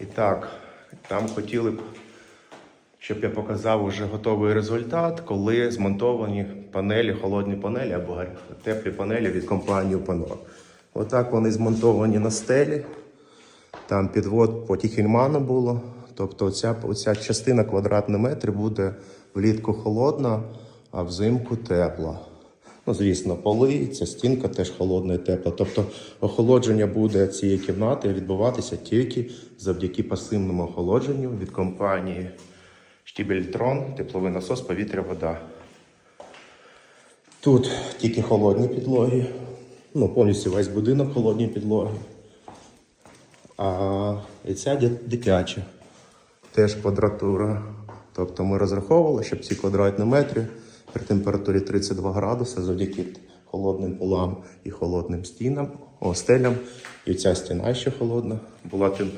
І так, там хотіли б, щоб я показав уже готовий результат, коли змонтовані панелі, холодні панелі або теплі панелі від компанії Pano. Отак вони змонтовані на стелі. Там підвод по Тіхельману було. Тобто оця, оця частина квадратний метр буде влітку холодна, а взимку тепла. Ну, звісно, поли, ця стінка теж холодна і тепла. Тобто охолодження буде цієї кімнати відбуватися тільки завдяки пасивному охолодженню від компанії Штібельтрон, тепловий насос, повітря, вода. Тут тільки холодні підлоги. Ну, повністю весь будинок холодні підлоги. А і ця дитяча теж квадратура. Тобто ми розраховували, щоб ці квадратні метри при температурі 32 градуси завдяки холодним полам і холодним стінам, стелям, і ця стіна ще холодна, була температура.